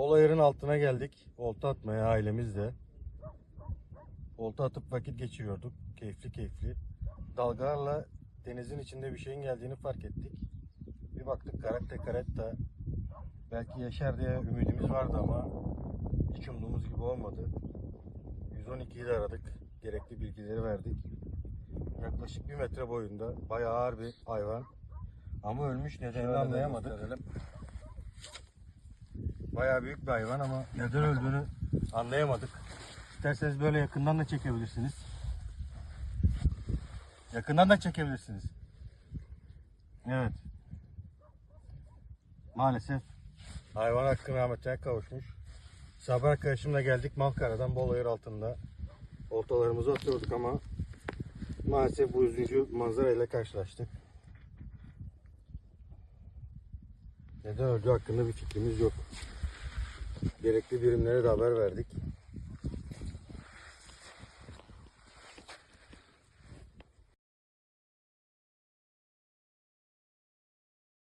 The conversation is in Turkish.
Bolayır'ın altına geldik. Olta atmaya ailemizle. Olta atıp vakit geçiriyorduk. Keyifli keyifli. Dalgalarla denizin içinde bir şeyin geldiğini fark ettik. Bir baktık karette karetta. Belki yaşar diye ümidimiz vardı ama hiç umduğumuz gibi olmadı. 112'yi de aradık. Gerekli bilgileri verdik. Yaklaşık bir metre boyunda bayağı ağır bir hayvan. Ama ölmüş nedenini anlayamadık. Bayağı büyük bir hayvan ama neden öldüğünü anlayamadık. İsterseniz böyle yakından da çekebilirsiniz. Yakından da çekebilirsiniz. Evet. Maalesef hayvan hakkı rahmetine kavuşmuş. Sabah arkadaşımla geldik Malkara'dan Bolayır altında. Oltalarımızı atıyorduk ama maalesef bu üzücü manzarayla karşılaştık. Neden öldü hakkında bir fikrimiz yok. Gerekli birimlere de haber verdik.